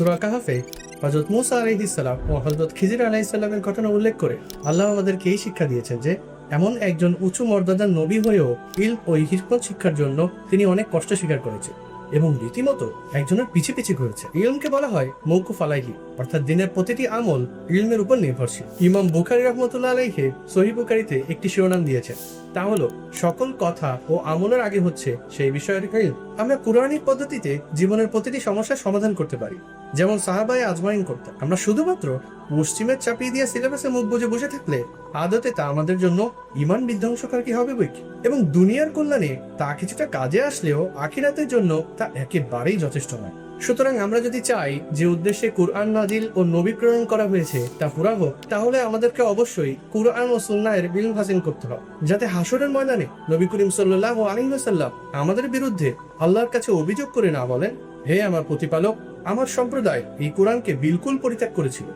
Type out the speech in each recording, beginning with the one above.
সুরা কাহাফে হজরত মুসা আলাইহিসাল্লাম ও হজরত খিজির আলাইসাল্লামের ঘটনা উল্লেখ করে আল্লাহ আমাদেরকে এই শিক্ষা দিয়েছেন যে, এমন একজন উঁচু মর্যাদার নবী হয়েও ইল ও হিকমত শিক্ষার জন্য তিনি অনেক কষ্ট স্বীকার করেছেন। এবং রীতিমতো একজনের পিছে পিছে ঘুরেছে। ইলমকে বলা হয় মৌকুফ আলাইহি, অর্থাৎ দিনের প্রতিটি আমল ইলমের উপর নির্ভরশীল। ইমাম বুখারি রহমতুল্লাহ আলাইহে সহি বুখারিতে একটি শিরোনাম দিয়েছেন। তা হলো, সকল কথা ও আমলের আগে হচ্ছে সেই বিষয়ের ইলম। আমরা কুরআনিক পদ্ধতিতে জীবনের প্রতিটি সমস্যার সমাধান করতে পারি। যেমন সাহাবায় আজমাইন করতাম আমরা শুধুমাত্র পশ্চিমের চাপিয়ে দিয়ে সিলেবাসে মুখ বুঝে বসে থাকলে আদতে তা আমাদের জন্য ইমান বিধ্বংসকার কি হবে বই কি? এবং দুনিয়ার কল্যাণে তা কিছুটা কাজে আসলেও আখিরাতের জন্য তা একেবারেই যথেষ্ট নয় সুতরাং আমরা যদি চাই যে উদ্দেশ্যে কুরআন নাজিল ও নবী প্রেরণ করা হয়েছে তা পুরা হোক, তাহলে আমাদেরকে অবশ্যই কুরআন ও সুন্নাহের বিল হাসিল করতে হবে, যাতে হাসরের ময়দানে নবী করিম সাল্লাহ আলহিহাসাল্লাম আমাদের বিরুদ্ধে আল্লাহর কাছে অভিযোগ করে না বলেন, হে আমার প্রতিপালক, আমার সম্প্রদায় এই কোরআনকে বিলকুল পরিত্যাগ করেছিল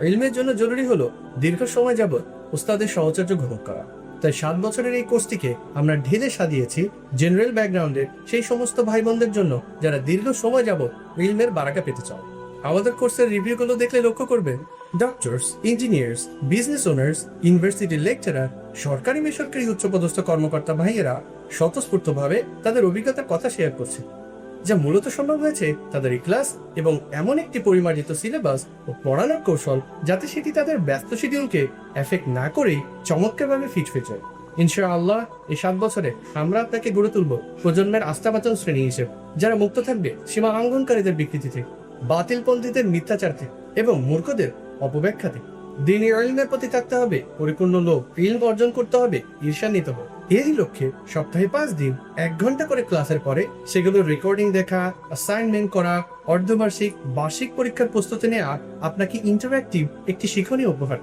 ইলমের জন্য জরুরি হলো দীর্ঘ সময় যাবৎ উস্তাদের সহচর্য গ্রহণ করা। তাই সাত বছরের এই কোর্সটিকে আমরা ঢেলে সাজিয়েছি জেনারেল ব্যাকগ্রাউন্ডের সেই সমস্ত ভাই বোনদের জন্য যারা দীর্ঘ সময় যাবৎ ইলমের বারাকা পেতে চাও আমাদের কোর্সের রিভিউগুলো দেখলে লক্ষ্য করবেন ডক্টরস ইঞ্জিনিয়ার্স বিজনেস ওনার্স ইউনিভার্সিটির লেকচারার সরকারি বেসরকারি উচ্চপদস্থ কর্মকর্তা ভাইয়েরা স্বতঃস্ফূর্তভাবে তাদের অভিজ্ঞতার কথা শেয়ার করছে। যা মূলত সম্ভব হয়েছে তাদের ক্লাস এবং এমন একটি পরিমার্জিত সিলেবাস ও পড়ানোর কৌশল যাতে সেটি তাদের ব্যস্ত শিডিউলকে এফেক্ট না করেই চমৎকারভাবে ফিট হয় ইনশাআল্লাহ, এই সাত বছরে আমরা আপনাকে গড়ে তুলব প্রজন্মের আস্থাবাচন শ্রেণি হিসেবে, যারা মুক্ত থাকবে সীমা লঙ্ঘনকারীদের বিকৃতি থেকে বাতিলপন্থীদের মিথ্যাচার থেকে এবং মূর্খদের অপব্যাখ্যা থেকে দিনী প্রতি থাকতে হবে, পরিপূর্ণ লোক ইলম অর্জন করতে হবে, ঈর্ষান্বিত হবে এই লক্ষ্যে সপ্তাহে পাঁচ দিন, এক ঘণ্টা করে ক্লাসের পরে সেগুলোর রেকর্ডিং দেখা অ্যাসাইনমেন্ট করা, অর্ধবার্ষিক বার্ষিক পরীক্ষার প্রস্তুতি নেওয়া আপনাকে ইন্টারঅ্যাক্টিভ একটি শিক্ষণীয় উপহার।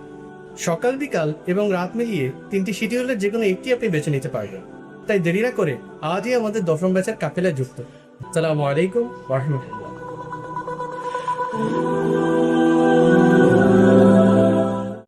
সকাল, বিকাল এবং রাত মিলিয়ে তিনটি শিডিউলের যে কোনো একটি আপনি বেছে নিতে পারবেন। তাই দেরি না করে আজই আমাদের দশম ব্যাচের কাফেলায় যুক্ত। সালামু আলাইকুম রহমতুল্লাহ।